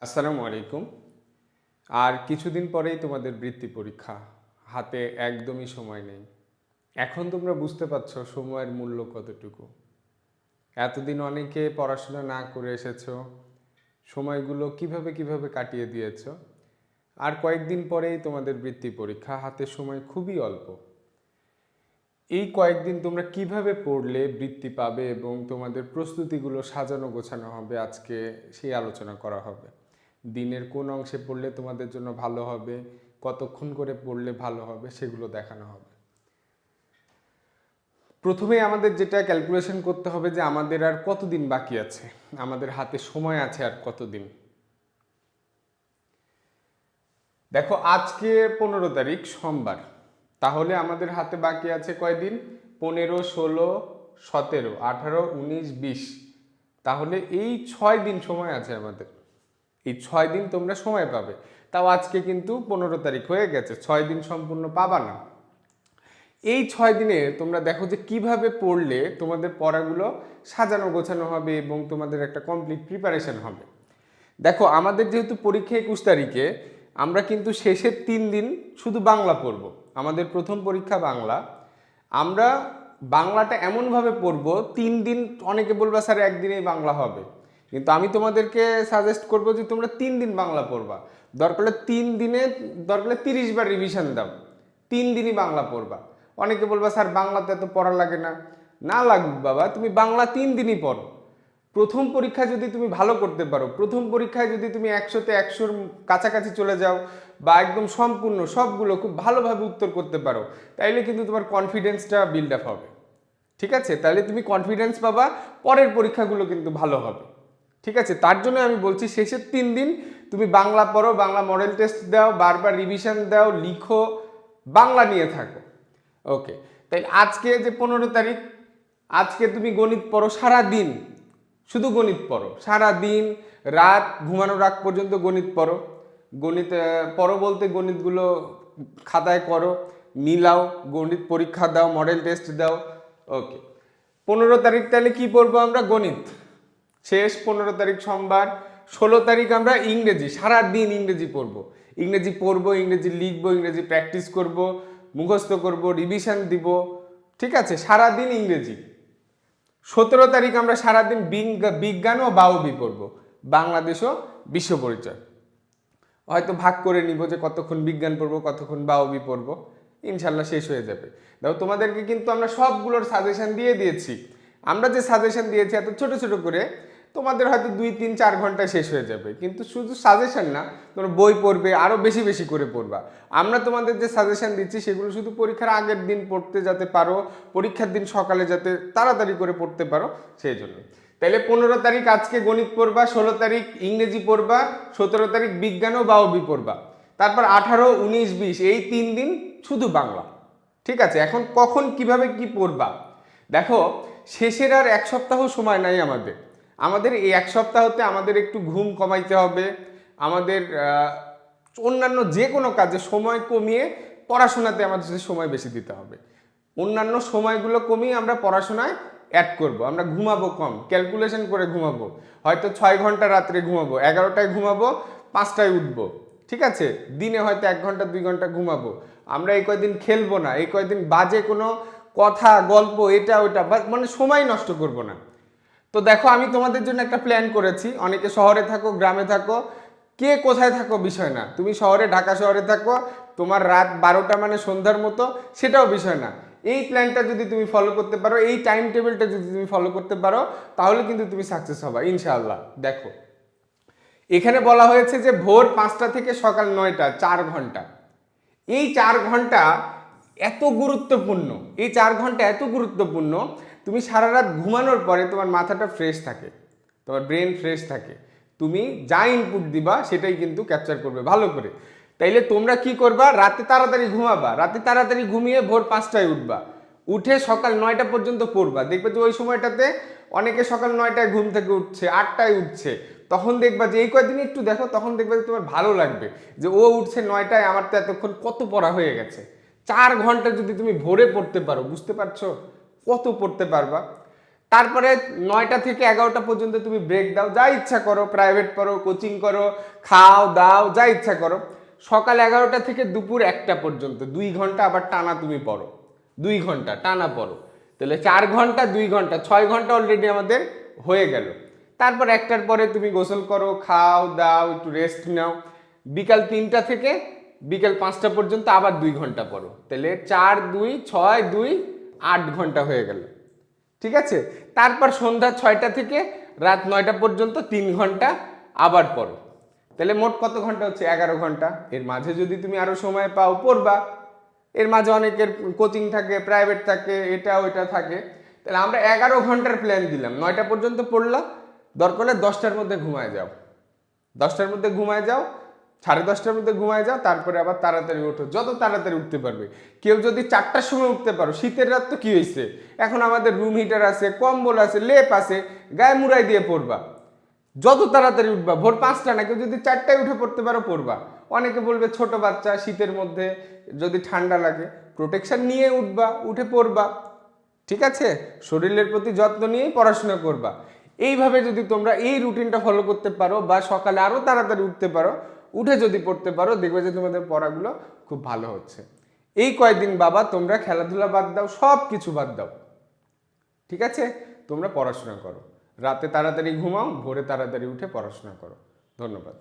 আসসালামু আলাইকুম। আর কিছুদিন পরেই তোমাদের বৃত্তি পরীক্ষা। হাতে একদমই সময় নেই। এখন তোমরা বুঝতে পারছ সময়ের মূল্য কতটুকু। এতদিন অনেকে পড়াশোনা না করে এসেছ। সময়গুলো কীভাবে কীভাবে কাটিয়ে দিয়েছ। আর কয়েকদিন পরেই তোমাদের বৃত্তি পরীক্ষা। হাতে সময় খুবই অল্প। এই কয়েকদিন তোমরা কীভাবে পড়লে বৃত্তি পাবে এবং তোমাদের প্রস্তুতিগুলো সাজানো গোছানো হবে আজকে সেই আলোচনা করা হবে। দিনের কোন অংশে পড়লে তোমাদের জন্য ভালো হবে, কতক্ষণ করে পড়লে ভালো হবে সেগুলো দেখানো হবে। প্রথমে আমাদের যেটা ক্যালকুলেশন করতে হবে যে আমাদের আর কতদিন বাকি আছে, আমাদের হাতে সময় আছে আর কতদিন। দেখো, আজকে পনেরো তারিখ, সোমবার। তাহলে আমাদের হাতে বাকি আছে কয়দিন? পনেরো, ষোলো, সতেরো, আঠারো, উনিশ, বিশ। তাহলে এই ছয় দিন সময় আছে আমাদের। এই ছয় দিন তোমরা সময় পাবে। তাও আজকে কিন্তু পনেরো তারিখ হয়ে গেছে, ছয় দিন সম্পূর্ণ পাবা না। এই ছয় দিনে তোমরা দেখো যে কীভাবে পড়লে তোমাদের পড়াগুলো সাজানো গোছানো হবে এবং তোমাদের একটা কমপ্লিট প্রিপারেশন হবে। দেখো, আমাদের যেহেতু পরীক্ষা একুশ তারিখে, আমরা কিন্তু শেষের তিন দিন শুধু বাংলা পড়ব। আমাদের প্রথম পরীক্ষা বাংলা। আমরা বাংলাটা এমনভাবে পড়ব, তিন দিন অনেকে বলবা, স্যার, একদিনেই বাংলা হবে। কিন্তু আমি তোমাদেরকে সাজেস্ট করব যে তোমরা তিন দিন বাংলা পড়বা। দরকার তিন দিনে, দরকার তিরিশ বার রিভিশন দাও। তিন দিনই বাংলা পড়বা। অনেকে বলবা, স্যার, বাংলাতে এত পড়া লাগে না। না লাগুক বাবা, তুমি বাংলা তিন দিনই পড়ো। প্রথম পরীক্ষা যদি তুমি ভালো করতে পারো, প্রথম পরীক্ষায় যদি তুমি একশোতে একশোর কাছাকাছি চলে যাও বা একদম সম্পূর্ণ সবগুলো খুব ভালোভাবে উত্তর করতে পারো, তাইলে কিন্তু তোমার কনফিডেন্সটা বিল্ড আপ হবে। ঠিক আছে? তাহলে তুমি কনফিডেন্স পাবা, পরের পরীক্ষাগুলো কিন্তু ভালো হবে। ঠিক আছে? তার জন্য আমি বলছি শেষের তিন দিন তুমি বাংলা পড়ো, বাংলা মডেল টেস্ট দাও, বারবার রিভিশন দাও, লিখো, বাংলা নিয়ে থাকো। ওকে তাই আজকে যে পনেরো তারিখ, আজকে তুমি গণিত পড়ো সারা দিন শুধু গণিত পড়ো। সারা দিন রাত ঘুমানোর আগ পর্যন্ত গণিত পড়ো। গণিত পড়ো বলতে গণিতগুলো খাতায় করো, মিলাও, গণিত পরীক্ষা দাও মডেল টেস্ট দাও। ওকে পনেরো তারিখ তাহলে কি পড়ব আমরা? গণিত। শেষ পনেরো তারিখ সোমবার, ষোলো তারিখ আমরা ইংরেজি সারা দিন ইংরেজি পড়ব। ইংরেজি পড়ব, ইংরেজি লিখব, ইংরেজি প্র্যাকটিস করব, মুখস্থ করব রিভিশন দিব, ঠিক আছে? সারা দিন ইংরেজি। সতেরো তারিখ আমরা সারাদিন বিজ্ঞা- বিজ্ঞান ও বাউবি পড়ব, বাংলাদেশ ও বিশ্ব পরিচয়। হয়তো ভাগ করে নিব যে কতক্ষণ বিজ্ঞান পড়ব, কতক্ষণ বাউবি পড়ব, ইনশাল্লাহ শেষ হয়ে যাবে। দেখো, তোমাদেরকে কিন্তু আমরা সবগুলোর সাজেশন দিয়ে দিয়েছি। আমরা যে সাজেশন দিয়েছি, এত ছোট ছোট করে তোমাদের হয়তো দুই, তিন, চার ঘন্টায় শেষ হয়ে যাবে। কিন্তু শুধু সাজেশন না, তোমরা বই পড়বে আরও বেশি বেশি করে পড়বা। আমরা তোমাদের যে সাজেশন দিচ্ছি, সেগুলো শুধু পরীক্ষার আগের দিন পড়তে যাতে পারো, পরীক্ষার দিন সকালে যাতে তাড়াতাড়ি করে পড়তে পারো, সেই জন্য। তাহলে পনেরো তারিখ আজকে গণিত পড়বা, ষোলো তারিখ ইংরেজি পড়বা, সতেরো তারিখ বিজ্ঞান ও বাউবি পড়বা। তারপর আঠারো, উনিশ, বিশ, এই তিন দিন শুধু বাংলা। ঠিক আছে? এখন কখন কীভাবে কি পড়বা? দেখো, শেষের আর এক সপ্তাহ সময় নাই আমাদের। আমাদের এই এক সপ্তাহতে আমাদের একটু ঘুম কমাইতে হবে। আমাদের অন্যান্য যে কোনো কাজে সময় কমিয়ে পড়াশোনাতে আমাদের সময় বেশি দিতে হবে। অন্যান্য সময়গুলো কমিয়ে আমরা পড়াশোনায় অ্যাড করব। আমরা ঘুমাবো কম ক্যালকুলেশন করে ঘুমাবো। হয়তো ছয় ঘণ্টা রাত্রে ঘুমাবো, এগারোটায় ঘুমাবো, পাঁচটায় উঠবো। ঠিক আছে? দিনে হয়তো এক ঘণ্টা, দুই ঘণ্টা ঘুমাবো। আমরা এই কয়দিন খেলব না, এই কয়দিন বাজে কোনো কথা, গল্প, এটা, ওটা মানে সময় নষ্ট করব না। তো দেখো, আমি তোমাদের জন্য একটা প্ল্যান করেছি। অনেকে শহরে থাকো, গ্রামে থাকো। কে কোথায় থাকো বিষয় না। তুমি শহরে, ঢাকা শহরে থাকো, তোমার রাত বারোটা মানে সন্ধ্যার মতো, সেটাও বিষয় না। এই প্ল্যানটা যদি তুমি ফলো করতে পারো, এই টাইম টেবিলটা যদি তুমি ফলো করতে পারো, তাহলে কিন্তু তুমি সাকসেস হবা, ইনশাআল্লাহ। দেখো, এখানে বলা হয়েছে যে ভোর পাঁচটা থেকে সকাল নয়টা, চার ঘণ্টা। এই চার ঘণ্টা এত গুরুত্বপূর্ণ, এই চার ঘণ্টা এত গুরুত্বপূর্ণ তুমি সারা রাত ঘুমানোর পরে তোমার মাথাটা ফ্রেশ থাকে, তোমার ব্রেন ফ্রেশ থাকে। তুমি যা ইনপুট দিবা সেটাই কিন্তু ক্যাপচার করবে, ভালো করে। তাইলে তোমরা কি করবা? রাতে তাড়াতাড়ি ঘুমাবা। রাতে তাড়াতাড়ি ঘুমিয়ে ভোর পাঁচটায় উঠবা। উঠে সকাল নয়টা পর্যন্ত পড়বা। দেখবে যে ওই সময়টাতে অনেকে সকাল নয়টায় ঘুম থেকে উঠছে, আটটায় উঠছে। তখন দেখবা যে এই কয়েকদিন একটু দেখো, তখন দেখবে যে তোমার ভালো লাগবে। যে ও উঠছে নয়টায়, আমার তো এতক্ষণ কত পড়া হয়ে গেছে। চার ঘণ্টা যদি তুমি ভোরে পড়তে পারো, বুঝতে পারছ? কত পড়তে পারবা? তারপরে নয়টা থেকে এগারোটা পর্যন্ত তুমি ব্রেক দাও, যা ইচ্ছা করো প্রাইভেট করো কোচিং করো, খাও, দাও, যা ইচ্ছা করো। সকাল এগারোটা থেকে দুপুর একটা পর্যন্ত, দুই ঘণ্টা আবার টানা তুমি পড়ো। দুই ঘণ্টা টানা পড়ো। তাহলে চার ঘণ্টা, দুই ঘণ্টা, ছয় ঘণ্টা অলরেডি আমাদের হয়ে গেল। তারপর একটার পরে তুমি গোসল করো, খাও, দাও, একটু রেস্ট নাও। বিকাল তিনটা থেকে বিকাল পাঁচটা পর্যন্ত আবার দুই ঘণ্টা পড়ো। তাহলে চার, দুই, ছয়, দুই আট ঘণ্টা হয়ে গেল। ঠিক আছে? তারপর সন্ধ্যা ছয়টা থেকে রাত নয়টা পর্যন্ত তিন ঘণ্টা আবার পড়ো। তাহলে মোট কত ঘণ্টা হচ্ছে? এগারো ঘণ্টা। এর মাঝে যদি তুমি আরও সময় পাও, পড়বা। এর মাঝে অনেকের কোচিং থাকে, প্রাইভেট থাকে, এটা ওইটা থাকে। তাহলে আমরা এগারো ঘণ্টার প্ল্যান দিলাম। নয়টা পর্যন্ত পড়লাম দরকার হলে দশটার মধ্যে ঘুমায় যাও। দশটার মধ্যে ঘুমায় যাও। সাড়ে দশটার মধ্যে ঘুমায় যাও, তারপরে আবার তাড়াতাড়ি ওঠো। যত তাড়াতাড়ি উঠতে পারবে। কেউ যদি চারটার সময় উঠতে পারো, শীতের রাত তো কী হয়েছে এখন আমাদের রুম হিটার আছে, কম্বল আছে, লেপ আছে, গায়ে মুড়াই দিয়ে পড়বা। যত তাড়াতাড়ি উঠবা, ভোর পাঁচটা না, কেউ যদি চারটায় উঠে পড়তে পারো, পড়বা। অনেকে বলবে ছোট বাচ্চা, শীতের মধ্যে যদি ঠান্ডা লাগে প্রোটেকশন নিয়ে উঠবা, উঠে পড়বা। ঠিক আছে? শরীরের প্রতি যত্ন নিয়েই পড়াশোনা করবা। এইভাবে যদি তোমরা এই রুটিনটা ফলো করতে পারো বা সকালে আরও তাড়াতাড়ি উঠতে পারো উঠে যদি পড়তে পারো, দেখবে যে তোমাদের পড়াগুলো খুব ভালো হচ্ছে। এই কয়েকদিন বাবা, তোমরা খেলাধুলা বাদ দাও, সব কিছু বাদ দাও। ঠিক আছে? তোমরা পড়াশোনা করো। রাতে তাড়াতাড়ি ঘুমাও, ভোরে তাড়াতাড়ি উঠে পড়াশোনা করো। ধন্যবাদ।